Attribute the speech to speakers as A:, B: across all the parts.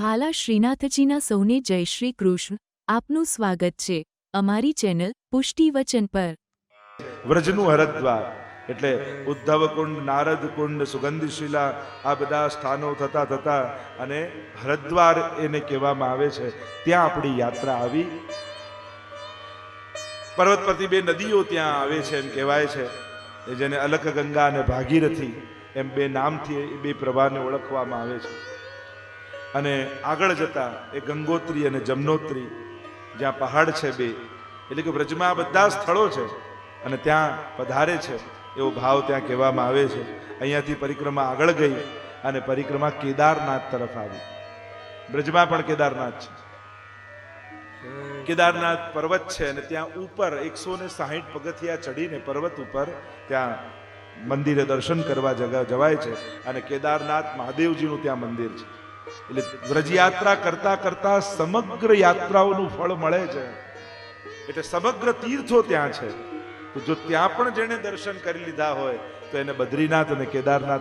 A: વહાલા શ્રીનાથજીના સૌને જય શ્રી કૃષ્ણ. આપનું સ્વાગત છે. અમારી ચેનલ પુષ્ટિ વચન પર.
B: વ્રજનું હરદ્વાર, એટલે ઉદ્ધવ કુંડ નારદ કુંડ સુગંધી આ બધા સ્થાનો થતા થતા અને હરદ્વાર એને કહેવામાં આવે છે. ત્યાં આપણી યાત્રા આવી. પર્વત પરથી બે નદીઓ ત્યાં આવે છે એમ કહેવાય છે. જેને અલક ગંગા અને ભાગીરથી એમ બે નામથી એ બે પ્રવાહને ઓળખવામાં આવે છે. અને આગળ જતા એ ગંગોત્રી અને જમનોત્રી, જ્યાં પહાડ છે બે, એટલે કે વ્રજમાં બધા સ્થળો છે, અને ત્યાં પધારે છે, એવો ભાવ ત્યાં કહેવામાં આવે છે. અહીંયાથી પરિક્રમા આગળ ગઈ અને પરિક્રમા કેદારનાથ તરફ આવી. બ્રજમાં પણ કેદારનાથ છે. કેદારનાથ પર્વત છે અને ત્યાં ઉપર એકસો ને સાહીઠ પગથિયા ચડીને પર્વત ઉપર ત્યાં મંદિરે દર્શન કરવા જગા જવાય છે અને કેદારનાથ મહાદેવજીનું ત્યાં મંદિર છે. એટલે વ્રજયાત્રા કરતા કરતા સમગ્ર યાત્રાઓનું ફળ મળે છે. એટલે સમગ્ર તીર્થો ત્યાં છે. જો ત્યાં પણ જેણે દર્શન કરી લીધા હોય, તો એને બદ્રીનાથ અને કેદારનાથ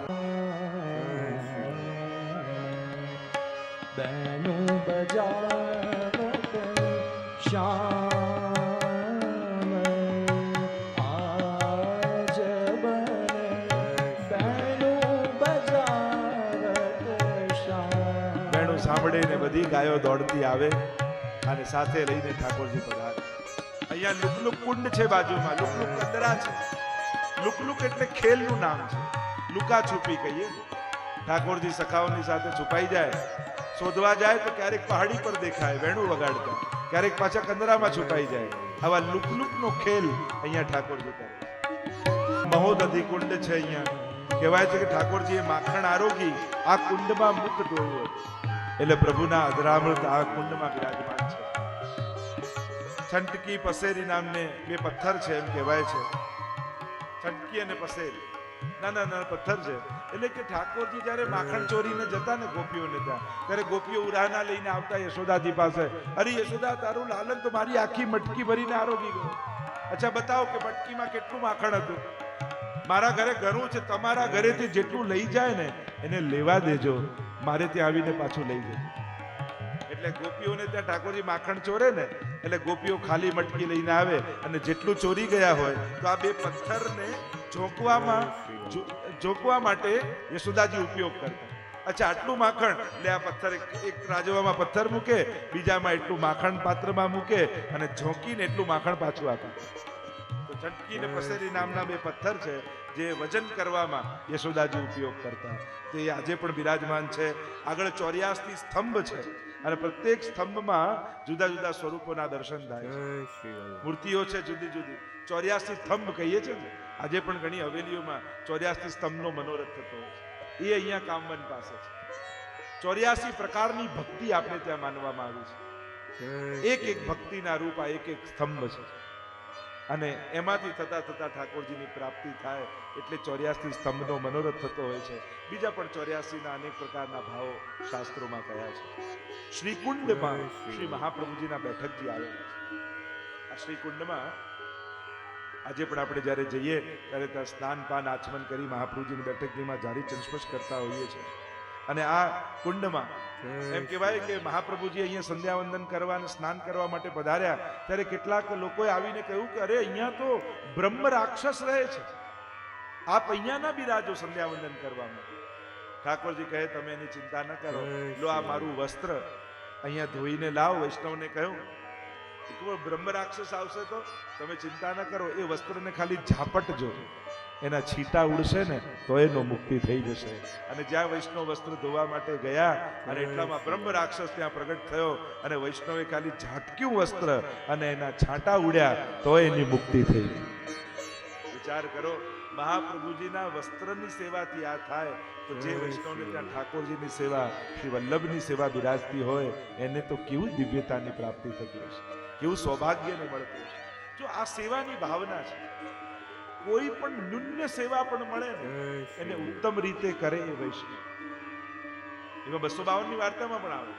C: શ્યામ
B: ને બધી ગાયો દોડતી આવે અને સાથે લઈને ઠાકોરજી પધારે. અહીંયા લુકલુક કુંડ છે બાજુમાં, લુકલુક કંદરા છે. લુકલુક એટલે ખેલનું નામ છે. લુકા છુપી કહીએ. ઠાકોરજી સખાઓની સાથે છુપાઈ જાય. શોધવા જાય તો ક્યારેક પહાડી પર દેખાય, વેણું વગાડતા. ક્યારેક પાછા કંદરામાં છુપાઈ જાય. આવા લુકલુકનો ખેલ અહીંયા ઠાકોરજી કરે મહોદધી કુંડ છે અહીંયા. કહેવાય છે કે ઠાકોરજીએ માખણ આરોગી, આ કુંડમાં મુખ ધોયું હતું. એટલે પ્રભુના અધરામૃત આ કુંડમાં બિરાજમાન છે. છંટકી પસેરી નામને બે પથ્થર છે એમ કહેવાય છે. છંટકી અને પસેરી. નાના નાના પથ્થર છે. એટલે કે ઠાકોરજી જ્યારે માખણ ચોરીને જતા ને ગોપીઓને ત્યાં, ત્યારે ગોપીઓ ઉરાના લઈને આવતા યશોદાજી પાસે, અરે યશોદા, તારું લાલન તો મારી આખી મટકી ભરીને આરોગી ગયો. અચ્છા, બતાવો કે મટકીમાં કેટલું માખણ હતું? મારા ઘરે ઘરું છે. તમારા ઘરેથી જેટલું લઈ જાય ને, એને લેવા દેજો. મારે ત્યાં આવીને પાછું લઈ જાય એટલે ગોપીઓને ત્યાં ઠાકોરજી માખણ ચોરે ને, એટલે ગોપીઓ ખાલી મટકી લઈને આવે અને જેટલું ચોરી ગયા હોય તો આ બે પથ્થરને ઝોંકવામાં જો- ઝોંકવા માટે યશોદાજી ઉપયોગ કરતા. અચ્છા, આટલું માખણ, એટલે આ પથ્થર એક- એક રાજવામાં પથ્થર મૂકે, બીજામાં એટલું માખણ પાત્રમાં મૂકે અને ઝોંકીને એટલું માખણ પાછું આપે. તો ચટકી ને પસેરી નામના બે પથ્થર છે જે વજન કરવામાં યશોદાજી ઉપયોગ કરતા તે આજે પણ બિરાજમાન છે. આગળ ચોર્યાસી સ્તંભ છે. અને પ્રત્યેક સ્તંભમાં જુદા જુદા સ્વરૂપોના દર્શન થાય છે. મૂર્તિઓ છે જુદી જુદી. ચોર્યાસી સ્તંભ કહીએ છીએ ને આજે પણ ઘણી હવેલીઓમાં ચોર્યાસી સ્તંભનો મનોરથ થતો હોય છે. એ અહીંયા કામવન પાસે છે. ચોર્યાસી પ્રકારની ભક્તિ આપણે ત્યાં માનવામાં આવી છે. એક એક ભક્તિના રૂપ આ એક એક સ્તંભ છે. અને એમાંથી થતા થતા ઠાકોરજીની પ્રાપ્તિ થાય એટલે ચોર્યાસી સ્તંભનો મનોરથ થતો હોય છે. બીજા પણ ચોર્યાસીના અનેક પ્રકારના ભાવો શાસ્ત્રોમાં કયા છે. શ્રીકુંડમાં શ્રી મહાપ્રભુજીના બેઠકજી આવેલા છે. આ શ્રીકુંડમાં આજે પણ આપણે જ્યારે જઈએ ત્યારે ત્યાં સ્નાન પાન આચમન કરી મહાપ્રભુજીની બેઠકજીમાં જારી ચંસ્પર્શ કરતા હોઈએ છીએ. અને આ કુંડમાં એમ કહેવાય કે મહાપ્રભુજી અહીંયા સંધ્યાવંદન કરવા અને સ્નાન કરવા માટે પધાર્યા. ત્યારે કેટલાક લોકોએ આવીને કહ્યું કે અરે અહીંયા તો બ્રહ્મ રાક્ષસ રહે છે. આપ અહીંયા ના બિરાજો સંધ્યાવંદન કરવામાં. ઠાકોરજી કહે તમે એની ચિંતા ન કરો. લો આ મારું વસ્ત્ર. અહીંયા ધોઈને લાવ. વૈષ્ણવને કહ્યું બ્રહ્મ રાક્ષસ આવશે તો તમે ચિંતા ન કરો. એ વસ્ત્રને ખાલી ઝાપટજો એના છીટા ઉડશે ને તો એનો મુક્તિ થઈ જશે. અને જ્યાં વૈષ્ણવ વસ્ત્ર ધોવા માટે ગયા અને એટલામાં બ્રહ્મ રાક્ષસ ત્યાં પ્રગટ થયો અને વૈષ્ણવે ખાલી ઝાટક્યું વસ્ત્ર અને એના છાંટા ઉડ્યા તો એની મુક્તિ થઈ વિચાર કરો મહાપ્રભુજીના વસ્ત્રની સેવાથી આ થાય તો જે વૈષ્ણવને ત્યાં ઠાકોરજીની સેવા શ્રી વલ્લભની સેવા બિરાજતી હોય એને તો કેવું દિવ્યતાની પ્રાપ્તિ થતી હશે? કેવું સૌભાગ્યને મળતું હશે? જો આ સેવાની ભાવના છે કોઈ પણ ન્યૂન્ય સેવા પણ મળે ને એને ઉત્તમ રીતે કરે એ વૈષ્ણવ. એમાં બસો બાવનની વાર્તામાં પણ આવે.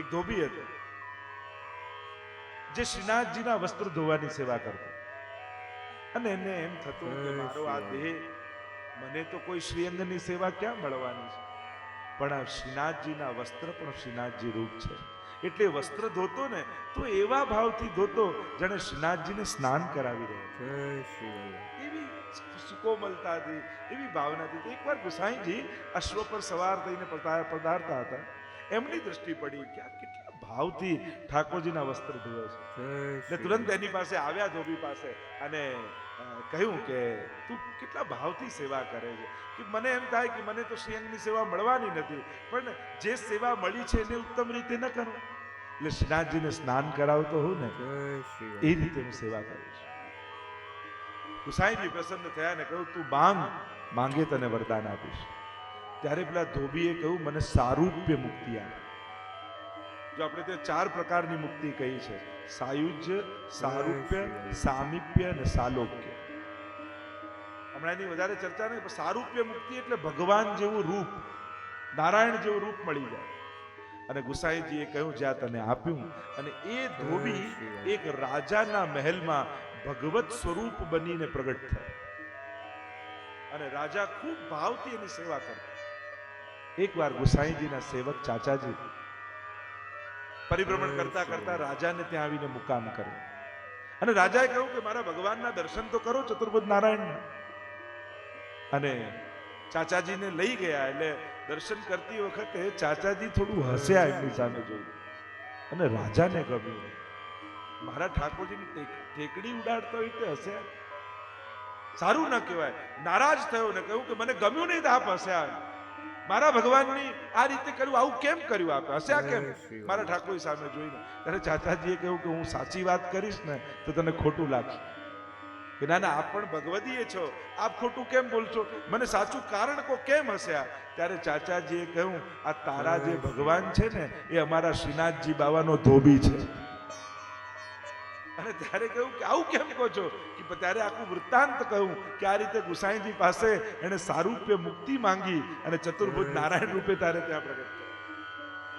B: એક ધોબી હતો જે શ્રીનાથજીના વસ્ત્ર ધોવાની સેવા કરતો. અને એને એમ થતું કે મારો આ દેહ મને તો કોઈ શ્રીઅંગની સેવા ક્યાં મળવાની છે? પણ આ શ્રીનાથજીના વસ્ત્ર પણ શ્રીનાથજી રૂપ છે. એટલે વસ્ત્ર ધોતો ને તો એવા ભાવથી ધોતો જાણે શ્રીનાથજીને સ્નાન કરાવી રહ્યો
C: જય શ્રી વલ્લભ
B: એવી એવી ભાવનાથી એકવાર ગુસાઈજી અશ્વ પર સવાર થઈને પધારતા હતા. એમની દ્રષ્ટિ પડી કે આ કેટલા ભાવથી ઠાકોરજીના વસ્ત્ર ધોવે છે.
C: એટલે
B: તુરંત એની પાસે આવ્યા ધોબી પાસે અને કહ્યું કે તું કેટલા ભાવથી સેવા કરે છે. કે મને એમ થાય કે મને તો શ્રીઅંગની સેવા મળવાની નથી પણ જે સેવા મળી છે એને ઉત્તમ રીતે ન કરું. એટલે શ્રીનાથજીને સ્નાન કરાવતો હોઉં ને એ રીતે હું સેવા કરીશ ગુસાઈજી પ્રસન્ન થયા ને કહ્યું તું માંગ માંગે તને વરદાન આપીશ. ત્યારે પેલા ધોબીએ કહ્યું મને સારૂપ્ય મુક્તિ આપ. જો આપણે ત્યાં ચાર પ્રકારની મુક્તિ કહી છે સાયુજ્ય સારૂપ્ય સામીપ્ય અને સાલોક્ય. હમણાં એની વધારે ચર્ચા નહીં પણ સારૂપ્ય મુક્તિ એટલે ભગવાન જેવું રૂપ નારાયણ જેવું રૂપ મળી જાય. અને ગુસાઈજીએ કહ્યું જ્યાં તને આપ્યું. અને એ ધોબી એક રાજાના મહેલમાં ભગવત સ્વરૂપ બનીને પ્રગટ થયા. અને રાજા ખૂબ ભાવથી એની સેવા કરતા એકવાર ગુસાઈજીના સેવક ચાચાજી પરિભ્રમણ કરતા કરતા રાજાને ત્યાં આવીને મુકામ કર્યો. અને રાજાએ કહ્યું કે, મારા ભગવાનના દર્શન તો કરો ચતુર્ભુજ નારાયણના. અને ચાચાજીને લઈ ગયા, એટલે દર્શન કરતી વખતે ચાચાજી થોડું હસ્યા એમની સામે જોયું. અને રાજાને ગમ્યું મારા ઠાકોરજીની ટેકડી ઉડાડતા હોય તે હસ્યા સારું ન કહેવાય. નારાજ થયો ને કહ્યું કે મને ગમ્યું નહીં આપ હસ્યા મારા ભગવાનની આ રીતે કર્યું આવું કેમ કર્યું આપે? હસ્યા કેમ? મારા ઠાકોર સામે જોઈને ત્યારે ચાચાજીએ કહ્યું કે હું સાચી વાત કરીશ ને તો તને ખોટું લાગશે. કે ના ના આપ પણ ભગવદીએ છો. આપ ખોટું કેમ બોલશો? મને સાચું કારણ કો કેમ હસ્યા ત્યારે ચાચાજીએ કહ્યું, આ તારા જે ભગવાન છે ને, એ અમારા શ્રીનાથજી બાવાનો ધોબી છે. અને ત્યારે કહ્યું કે, આવું કેમ કહો છો? કે ત્યારે આખું વૃત્તાંત કહ્યું કે, આ રીતે ગુસાઈજી પાસે એને સારૂપ્ય મુક્તિ માંગી અને ચતુર્ભુજ નારાયણ રૂપે તારે ત્યાં પ્રગટ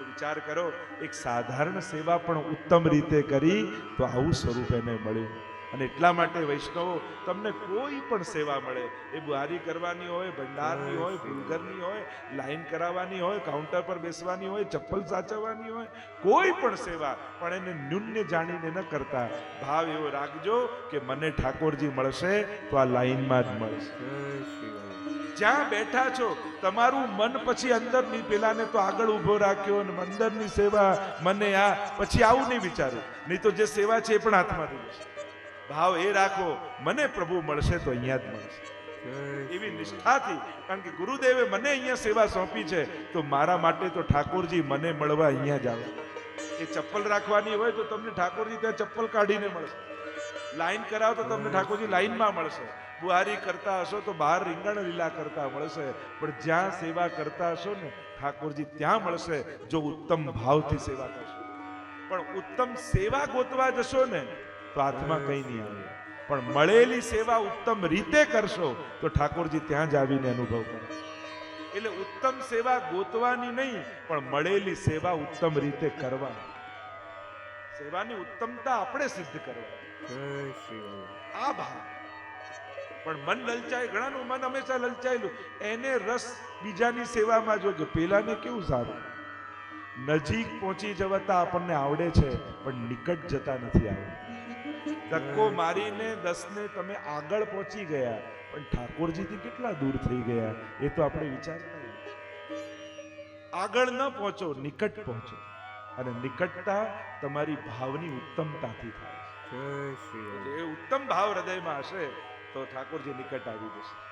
B: વિચાર કરો, એક સાધારણ સેવા પણ ઉત્તમ રીતે કરી, તો આવું સ્વરૂપ એને મળ્યું. અને એટલા માટે વૈષ્ણવો તમને કોઈ પણ સેવા મળે એ બુહારી કરવાની હોય ભંડારની હોય ફૂલઘરની હોય લાઈન કરાવવાની હોય કાઉન્ટર પર બેસવાની હોય ચપ્પલ સાચવવાની હોય કોઈ પણ સેવા પણ એને ન્યૂન્ય જાણીને ન કરતા. ભાવ એવો રાખજો કે મને ઠાકોરજી મળશે તો આ લાઈનમાં જ મળશે.
C: જય
B: બેઠા છો તમારું મન પછી અંદરની પેલાને તો આગળ ઊભો રાખ્યો અને અંદરની સેવા મને આ પછી આવું નહીં વિચારું. નહીં તો જે સેવા છે એ પણ હાથમાંથી જશે ભાવ એ રાખો, મને પ્રભુ મળશે તો અહીંયા જ મળશે. એવી નિષ્ઠાથી, કારણ કે ગુરુદેવે મને અહીંયા સેવા સોંપી છે, તો મારા માટે તો ઠાકોરજી મને મળવા અહીંયા જ આવે. એ ચપ્પલ રાખવાની હોય તો તમને ઠાકોરજી ત્યાં ચપ્પલ કાઢીને મળશે. લાઈન કરાવો તો તમને ઠાકોરજી લાઈનમાં મળશે. બુહારી કરતા હશો તો બહાર રીંગણ લીલા કરતા મળશે. પણ જ્યાં સેવા કરતા હશો ને, ઠાકોરજી ત્યાં મળશે, જો ઉત્તમ ભાવથી સેવા કરશો. પણ ઉત્તમ સેવા ગોતવા જશો ને તો હાથમાં કંઈ નહીં આવે પણ મળેલી સેવા ઉત્તમ રીતે કરશો તો ઠાકોરજી ત્યાં જ આવીને અનુભવ કરે. એટલે ઉત્તમ સેવા ગોતવાની નહીં પણ મળેલી સેવા ઉત્તમ રીતે કરવાની. સેવાની ઉત્તમતા આપણે સિદ્ધ
C: કરવા
B: આ ભાવ. પણ મન લલચાય ઘણાનું મન હંમેશા લલચાયેલું. એને રસ બીજાની સેવામાં જો કે પેલાને કેવું સારું? નજીક પહોંચી જવાતા આપણને આવડે છે પણ નિકટ જતા નથી આવડતું. ધક્કો મારીને દસને તમે આગળ પહોંચી ગયા. પણ ઠાકોરજીથી કેટલા દૂર થઈ ગયા? એ તો આપણે વિચારતા આગળ ન પહોંચો નિકટ પહોંચો. અને નિકટતા તમારી ભાવની ઉત્તમતાથી થાય.
C: જય
B: એ ઉત્તમ ભાવ હૃદયમાં હશે તો ઠાકોરજી નિકટ આવી જશે.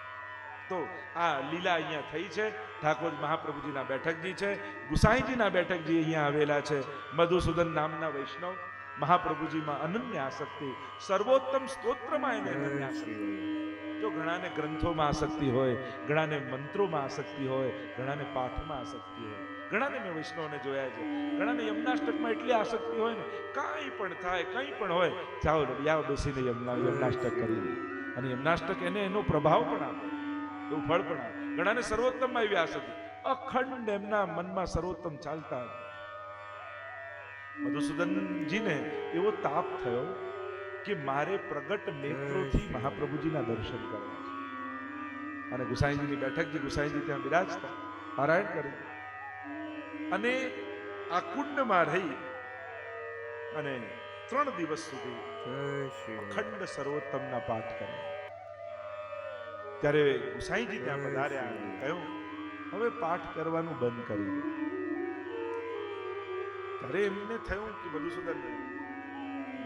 B: તો આ લીલા અહીંયા થઈ છે. ઠાકોર મહાપ્રભુજીના બેઠકજી છે. ગુસાઈજીના બેઠકજી અહીંયા આવેલા છે. મધુસૂદન નામના વૈષ્ણવ. મહાપ્રભુજીમાં અનન્ય આસક્તિ સર્વોત્તમ સ્તોત્રમાં એને અનન્ય આસક્તિ જો ઘણાને ગ્રંથોમાં આસક્તિ હોય ઘણાને મંત્રોમાં આસક્તિ હોય ઘણાને પાઠમાં આસક્તિ હોય ઘણાને મેં વૈષ્ણવને જોયા છે ઘણાને યમનાષ્ટકમાં એટલી આસક્તિ હોય ને કાંઈ પણ થાય કંઈ પણ હોય જાઓ યાવ બેસીને યમના યમનાષ્ટક કરી. અને યમનાષ્ટક એને એનો પ્રભાવ પણ આપે એવું ફળ પણ આપે. ઘણાને સર્વોત્તમમાં એવી આસક્તિ. અખંડ એમના મનમાં સર્વોત્તમ ચાલતા મધુસૂદનજીને એવો તાપ થયો કે મારે પ્રગટ નેત્રોથી મહાપ્રભુજીના દર્શન કરવા છે. અને ગુસાઈજીની બેઠકજી ગુસાઈજી ત્યાં બિરાજતા, પારાયણ કરે. અને આ કુંડમાં રહી અને ત્રણ દિવસ સુધી. અખંડ સર્વોત્તમના પાઠ કર્યા. ત્યારે ગુસાઈજી ત્યાં પધાર્યા અને કહ્યું, હવે પાઠ કરવાનું બંધ કરી દો. ત્યારે એમને થયું કે મધુસૂદન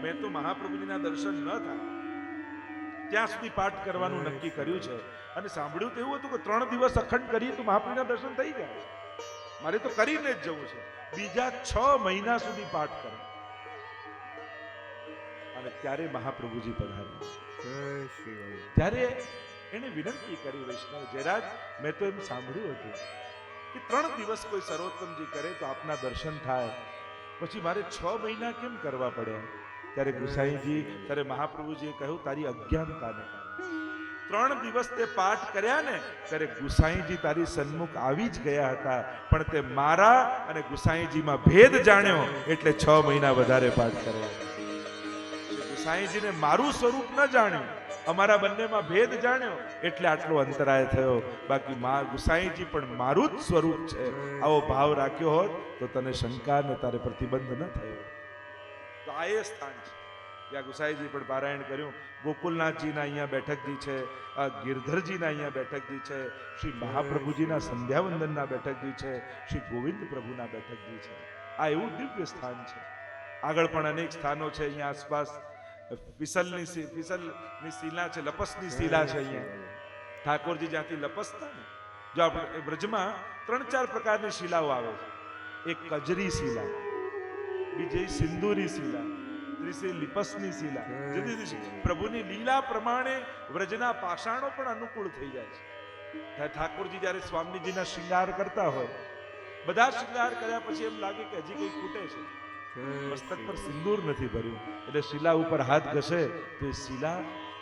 B: મેં તો મહાપ્રભુજીના દર્શન ન થાય. ત્યાં સુધી પાઠ કરવાનું નક્કી કર્યું છે. અને સાંભળ્યું તો એવું હતું કે ત્રણ દિવસ અખંડ કરીએ તો મહાપ્રભુના દર્શન થઈ જાય મારે તો કરીને જ જવું છે. બીજા છ મહિના સુધી પાઠ કરે. અને ત્યારે મહાપ્રભુજી પધાર્યા. ત્યારે એને વિનંતી કરી વૈષ્ણવ જયરાજ મેં તો એમ સાંભળ્યું હતું કે ત્રણ દિવસ કોઈ સર્વોત્તમજી કરે તો આપના દર્શન થાય. પછી મારે છ મહિના કેમ કરવા પડ્યા ત્યારે ગુસાઈજી, ત્યારે મહાપ્રભુજીએ કહ્યું, તારી અજ્ઞાનતાને ત્રણ દિવસ તે પાઠ કર્યા ને, ત્યારે ગુસાઈજી તારી સન્મુખ આવી જ ગયા હતા. પણ તે મારા અને ગુસાઈજીમાં ભેદ જાણ્યો, એટલે છ મહિના વધારે પાઠ શ્રી ગુસાઈજીને મારું સ્વરૂપ ન જાણ્યું. અમારા બંનેમાં ભેદ જાણ્યો એટલે આટલો અંતરાય થયો. બાકી મા ગુસાઈજી પણ મારું જ સ્વરૂપ છે. આવો ભાવ રાખ્યો હોત તો તને શંકા ને તારે પ્રતિબંધ ન થયો. તો આ એ સ્થાન છે. ત્યાં ગુસાઈજી પણ પારાયણ કર્યું. ગોકુલનાથજીના અહીંયા બેઠકજી છે ગિરધરજીના અહીંયા બેઠકજી છે, શ્રી મહાપ્રભુજીના સંધ્યાવંદનના બેઠકજી છે, શ્રી ગોવિંદ પ્રભુના બેઠકજી છે. આ એવું દિવ્ય સ્થાન છે. આગળ પણ અનેક સ્થાનો છે અહીંયા આસપાસ. ફિસલની ફિસલની શિલા છે લપસની શિલા છે અહીંયા. ઠાકોરજી જ્યાંથી લપસતા ને જો આપણે બ્રજમાં ત્રણ ચાર પ્રકારની શિલાઓ આવે છે. એક કજરી શિલા બીજી સિંદુરી શિલા ત્રીજી લિપસની શિલા. જુદી જુદી પ્રભુની લીલા પ્રમાણે વ્રજના પાષાણો પણ અનુકૂળ થઈ જાય છે. ઠાકોરજી જ્યારે સ્વામીજીના શૃંગાર કરતા હોય બધા શૃંગાર કર્યા પછી એમ લાગે કે હજી કંઈ ખૂટે છે. મસ્તક પર સિંદૂર નથી ભર્યું. એટલે શિલા ઉપર હાથ ઘસે તો એ શિલા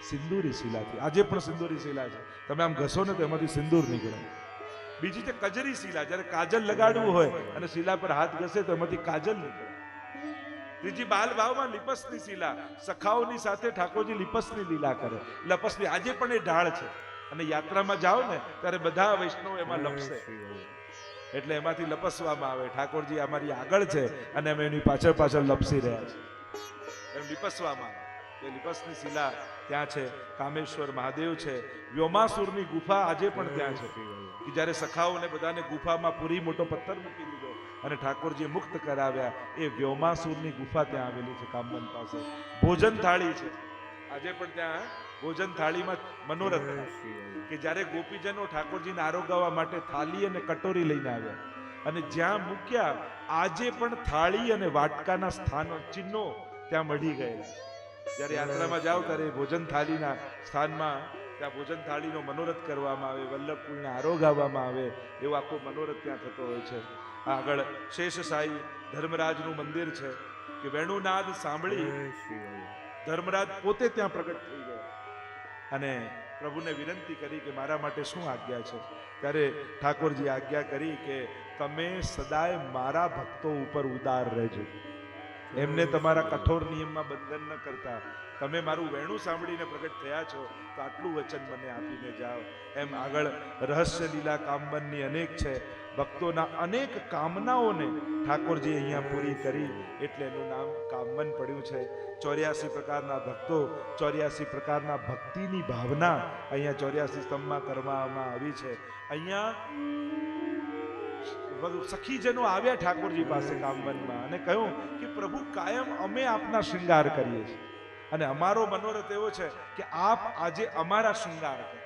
B: સિંદૂરી શિલાથી આજે પણ સિંદૂરી શિલા છે. તમે આમ ઘસો ને તો એમાંથી સિંદૂર નીકળે. બીજી છે કજરી શિલા જ્યારે કાજલ લગાડવું હોય અને શિલા પર હાથ ઘસે તો એમાંથી કાજલ નીકળે. ત્રીજી બાલ ભાવમાં લિપસની શિલા સખાઓની સાથે ઠાકોરજી લિપસની લીલા કરે. લપસની આજે પણ એ ઢાળ છે. અને યાત્રામાં જાઓ ને ત્યારે બધા વૈષ્ણવ એમાં લપસે. એટલે એમાંથી લપસવામાં આવે. ઠાકોરજી અમારી આગળ છે અને અમે એની પાછળ પાછળ લપસી રહ્યા છે એમ લીપસવામાં એ લીપસની શિલા ત્યાં છે. કામેશ્વર મહાદેવ છે. વ્યોમાસુરની ગુફા આજે પણ ત્યાં છે. કે જ્યારે સખાઓને બધાને ગુફામાં પૂરી મોટો પથ્થર મૂકી દીધો અને ઠાકોરજી મુક્ત કરાવ્યા, એ વ્યોમાસુરની ગુફા ત્યાં આવેલી છે કામબન પાસે. ભોજન થાળી છે. આજે પણ ત્યાં ભોજન થાળીમાં મનોરથ. કે જ્યારે ગોપીજનો ઠાકોરજીને આરોગવા માટે થાળી અને કટોરી લઈને આવ્યા અને જ્યાં મૂક્યા આજે પણ થાળી અને વાટકાના સ્થાનો ચિહ્નો ત્યાં મળી ગયેલા. જ્યારે યાત્રામાં જાઓ ત્યારે ભોજન થાળીના સ્થાનમાં ત્યાં ભોજન થાળીનો મનોરથ કરવામાં આવે વલ્લભકુળને આરોગાવવામાં આવે એવો આખો મનોરથ ત્યાં થતો હોય છે. આગળ શેષશાહી ધર્મરાજનું મંદિર છે કે વેણુનાદ સાંભળી ધર્મરાજ પોતે ત્યાં પ્રગટ થઈ ગયા. અને પ્રભુને વિનંતી કરી કે મારા માટે શું આજ્ઞા છે? ત્યારે ઠાકોરજી આજ્ઞા કરી કે તમે સદાય મારા ભક્તો ઉપર ઉદાર રહેજો. એમને તમારા કઠોર નિયમમાં બંધન ન કરતા. તમે મારું વેણું સાંભળીને પ્રગટ થયા છો, તો આટલું વચન મને આપીને જાઓ. એમ આગળ રહસ્ય લીલા કામબનની અનેક છે. ભક્તોના અનેક કામનાઓને ઠાકોરજી અહીંયા પૂરી કરી, એટલે એનું નામ કામબન પડ્યું છે. ચોર્યાસી પ્રકારના ભક્તો, ચોર્યાસી પ્રકારના ભક્તિની ભાવના અહીંયા ચોર્યાસી સ્તંભમાં કરવામાં આવી છે. અહીંયા સખીજનો આવ્યા ઠાકોરજી પાસે કામબનમાં અને કહ્યું કે પ્રભુ કાયમ અમે આપના શૃંગાર કરીએ છીએ. અને અમારો મનોરથ એવો છે કે આપ આજે અમારા શૃંગાર કરો.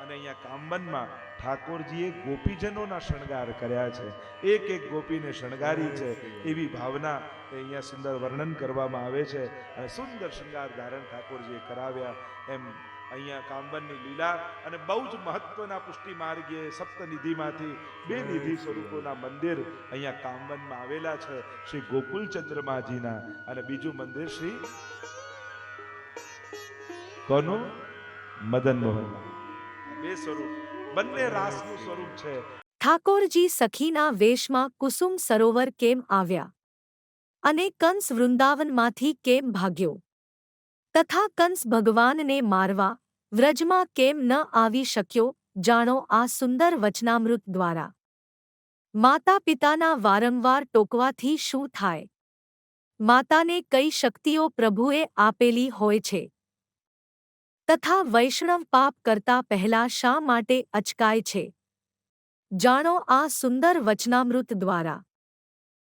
B: અને અહીંયા કામબનમાં ઠાકોરજીએ ગોપીજનોના શણગાર કર્યા છે. એક એક ગોપીને શણગારી છે. એવી ભાવના અહીંયા સુંદર વર્ણન કરવામાં આવે છે. અને સુંદર શૃંગાર ધારણ ઠાકોરજીએ કરાવ્યા. એમ અહીંયા કામબનની લીલા અને બહુ જ મહત્વના પુષ્ટિ માર્ગે સપ્તનિધિમાંથી બે નિધિ સ્વરૂપોના મંદિર અહીંયા કામબનમાં આવેલા છે, શ્રી ગોકુલચંદ્રમાજીના અને બીજું મંદિર શ્રી કોનું? મદન મોહન. બે સ્વરૂપ. બંને રાસનું સ્વરૂપ છે.
D: ઠાકોરજી સખીના વેશમાં કુસુમ સરોવર કેમ આવ્યા? અને કંસ વૃંદાવનમાંથી કેમ ભાગ્યો? તથા કંસ ભગવાનને મારવા વ્રજમાં કેમ ન આવી શક્યો, જાણો આ સુંદર વચનામૃત દ્વારા. માતા પિતાના વારંવાર ટોકવાથી શું થાય? માતાને કઈ શક્તિઓ પ્રભુએ આપેલી હોય છે? તથા વૈષ્ણવ પાપ કરતા પહેલા શા માટે અચકાય છે? જાણો આ સુંદર વચનામૃત દ્વારા.